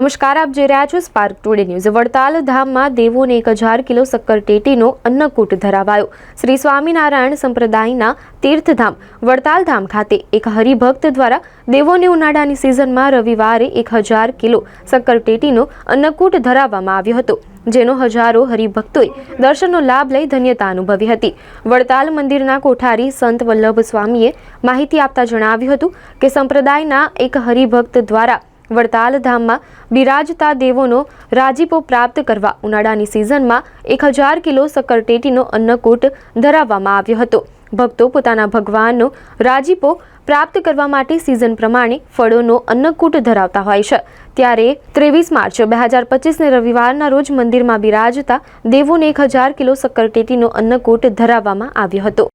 નમસ્કાર, આપ જોઈ રહ્યા છો સ્પાર્ક ટુડે ન્યૂઝ વડતાલ ધામમાં દેવોને એક હજાર કિલો સક્કર ટેટીનો અન્નકૂટ ધરાવાયો. શ્રી સ્વામિનારાયણ સંપ્રદાયના તીર્થધામ, વડતાલ ધામ ખાતે એક હરિભક્ત દ્વારા દેવોને ઉનાળાની સિઝનમાં રવિવારે એક હજાર કિલો સક્કર ટેટીનો અન્નકૂટ ધરાવવામાં આવ્યો હતો, જેનો હજારો હરિભક્તોએ દર્શનનો લાભ લઈ ધન્યતા અનુભવી હતી. વડતાલ મંદિરના કોઠારી સંત વલ્લભ સ્વામીએ માહિતી આપતા જણાવ્યું હતું કે સંપ્રદાયના એક હરિભક્ત દ્વારા વડતાલ ધામમાં બિરાજતા દેવોનો રાજીપો પ્રાપ્ત કરવા ઉનાળાની સિઝનમાં એક હજાર કિલો સક્કરટેટીનો અન્નકૂટ ધરાવવામાં આવ્યો હતો. ભક્તો પોતાના ભગવાનનો રાજીપો પ્રાપ્ત કરવા માટે સિઝન પ્રમાણે ફળોનો અન્નકૂટ ધરાવતા હોય છે. ત્યારે ત્રેવીસ માર્ચ બે હજાર પચીસને રવિવારના રોજ મંદિરમાં બિરાજતા દેવોને એક હજાર કિલો સક્કરટેટીનો અન્નકૂટ ધરાવવામાં આવ્યો હતો.